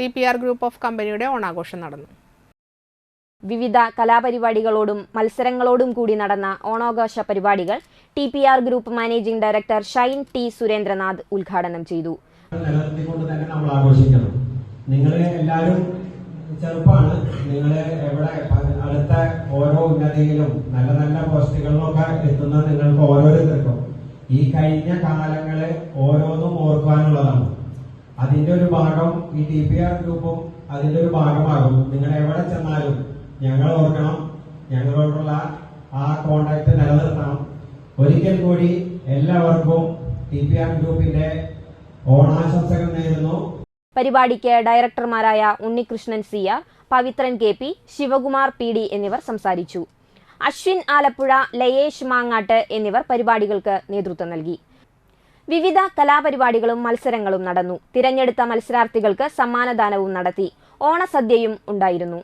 T P R group of കമ്പനിയുടെ ഓണാഘോഷം നടന്നു. വിവിധ കലാപരിപാടികളോടും മത്സരങ്ങളോടും കൂടി നടന്ന ഓണാഘോഷ പരിപാടികൾ T P R group managing director Shine T Surendranath ഉദ്ഘാടനം ചെയ്തു. നിലനിർത്തിക്കൊണ്ട് തന്നെ നമ്മൾ ആഘോഷിക്കണം. നിങ്ങൾ എല്ലാവരും ചെറുപ്പമാണ് നിങ്ങൾ എവിടെ അടുത്ത ഓരോ ഉന്നതിയിലും നല്ല നല്ല പോസ്റ്റുകളിലൊക്കെ എത്തുന്ന നിങ്ങൾക്ക് ഓരോരുത്തർക്കും. ഈ കഴിഞ്ഞ കാലങ്ങളെ ഓരോന്നും ഓർക്കാനുള്ളതാണ് ഭാഗം ഈ ടി പി ആർ ഗ്രൂപ്പും അതിന്റെ ഒരു ഭാഗമാകും. നിങ്ങൾ എവിടെ ചെന്നാലും ഞങ്ങൾ ഓർക്കണം. ഞങ്ങളോടുള്ള ആ കോണ്ടാക്ട് നിലനിർത്തണം. ഒരിക്കൽ കൂടി എല്ലാവർക്കും ടി പി ആർ ഗ്രൂപ്പിന്റെ ഓണാശംസകൾ നേരുന്നു. പരിപാടിക്ക് ഡയറക്ടർമാരായ Unnikrishnan C R Pavithran K P Sivakumar P D എന്നിവർ സംസാരിച്ചു. അശ്വിൻ ആലപ്പുഴ ലയേഷ് മാങ്ങാട്ട് എന്നിവർ പരിപാടികൾക്ക് നേതൃത്വം നൽകി. വിവിധ കലാപരിപാടികളും മത്സരങ്ങളും നടന്നു. തിരഞ്ഞെടുത്ത മത്സരാർത്ഥികൾക്ക് സമ്മാനദാനവും നടത്തി. ഓണസദ്യയും ഉണ്ടായിരുന്നു.